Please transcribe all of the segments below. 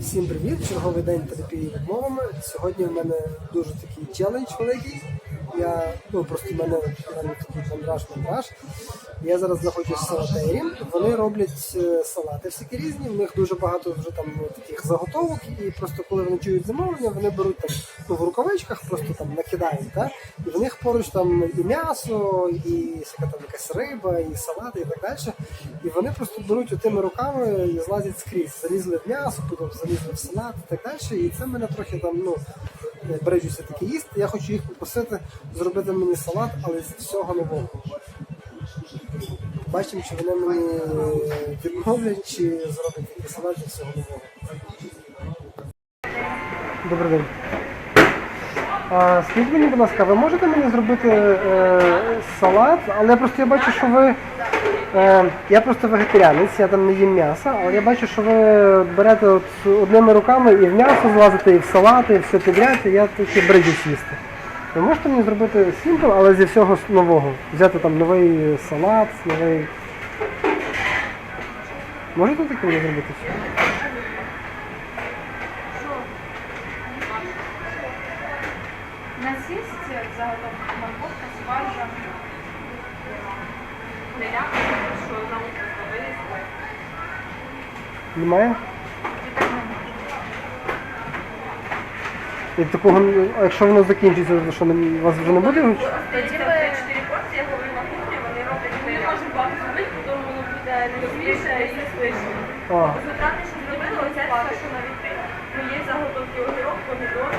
Всім привіт! Черговий день терапії відмовами. Сьогодні в мене дуже такий челендж великий. Я ну просто в мене такий мандраж мандраж. Я зараз знаходжусь в салатері. Вони роблять е, салати всякі різні. В них дуже багато вже там ну, таких заготовок, і просто коли вони чують замовлення, вони беруть там ну, в рукавичках, просто там накидають. Та? І в них поруч там і м'ясо, і там якась риба, і салати, і так далі. І вони просто беруть отими руками і злазять скрізь. Залізли в м'ясо, потім залізли в салат і так далі. І це мене трохи там, ну, бережуся таке їсти. Я хочу їх попросити зробити мені салат, але з всього нового. Бачимо, чи вони мені відмовлять, чи зроблять такий салат зі всього нового. Добрий день. А, скажіть мені, будь ласка, ви можете мені зробити е, салат, але просто я бачу, що ви. Е, я просто вегетаріанець, я там не їм м'яса, але я бачу, що ви берете от одними руками і в м'ясо злазите, і в салати, і все підряд, і я таки бриджусь їсти. Ви можете мені зробити сімпл, але зі всього нового. Взяти там новий салат, новий. Можете таке мені зробити? У нас є заготовка морковка, спаржа. Теляка, що на утро. Немає? І такого, а якщо воно закінчиться, то що не- у вас вже не буде? Тоді ви 4 порції, я говорю на кухні, вони роблять. Ми не можемо багато зробити, тому воно буде не і не свиже. А, Результати, що зробили, оце все, що на вітрі. Ну, є заготовки огірок, помідор.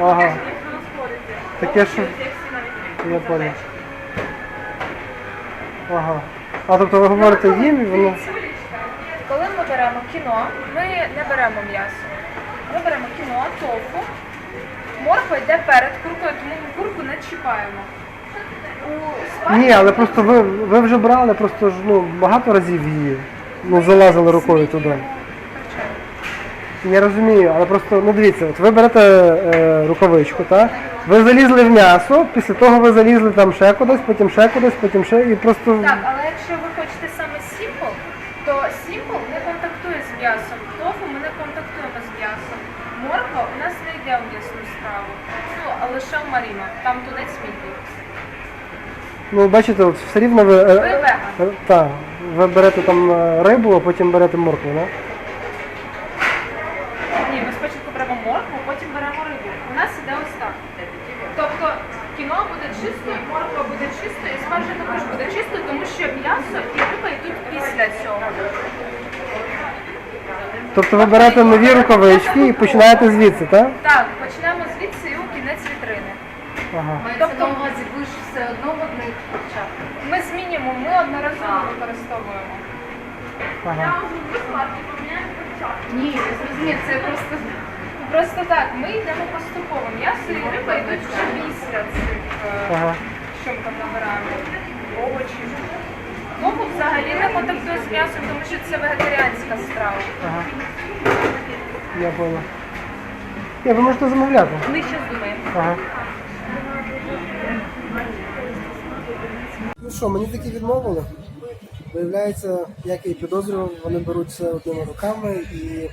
Ага. Ніхто не спориться. Таке, що-. Я понял. Ага. А тобто ви говорите їм і воно. Коли ми беремо кіно, ми не беремо м'ясо. Ми беремо кіно, тофу. Морква йде перед куркою, тому ми курку не чіпаємо. У Ні, але просто ви, ви вже брали просто ж ну багато разів її. Ну, залазили рукою туди. Я розумію, але просто ну дивіться, от ви берете е, рукавичку, так? Ви залізли в м'ясо, після того ви залізли там ще кудись, потім ще кудись, потім ще і просто. Так, але якщо ви хочете саме сімпл, то сімпл не контактує з м'ясом. Тофу ми не контактуємо з м'ясом. Морква у нас не йде в м'ясну страву. Ну, а лише в маріно. Там тунець мідій. Ну бачите, от все рівно ви. Ви веган. так, ви берете там е, рибу, а потім берете моркву, так? Ні, ми спочатку беремо моркву, потім беремо рибу. У нас іде ось кіно буде чистою, морква буде чистою, і спаржа також буде чистою, тому що м'ясо і риба йдуть після цього. Тобто ви берете нові рукавички і починаєте звідси, так? Так, почнемо звідси і у кінець вітрини. Ага. Тобто ви ж все одно в одних речах. ми змінюємо, ми одноразово використовуємо. ага. Ні, я зрозумів, це просто Просто так, ми йдемо поступово. М'ясо і риба йдуть вже після цих, е, Ага. що ми там набираємо, овочі. Тофу взагалі не контактує з м'ясом, тому що це вегетаріанська страва. Ага. Я понял. Ні, ви можете замовляти. Ми ще думаємо. Ага. Ну що, мені таки відмовили. Виявляється, як я і підозрював, вони беруть все одними руками і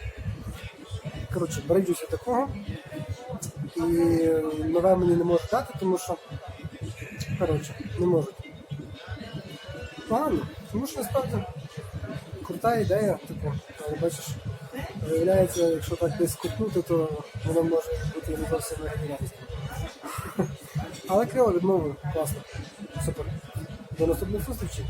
коротше, бриджуся такого. І нове мені не можуть дати, тому що коротше, не можуть. Ладно, тому що насправді крута ідея, типу, але бачиш, виявляється, якщо так десь купнути, то воно може бути не зовсім вегетаріанським. Але криво відмовив, класно. Супер. До наступних зустрічей.